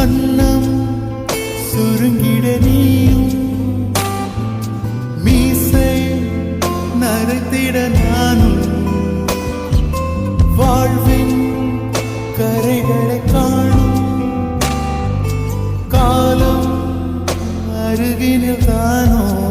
கண்ணம் சுருங்கிட நீயும். மீசை நரைத்திட நானும். வாழ்வின் கரைகளை காணும். காலம் அருகினில் தானோ?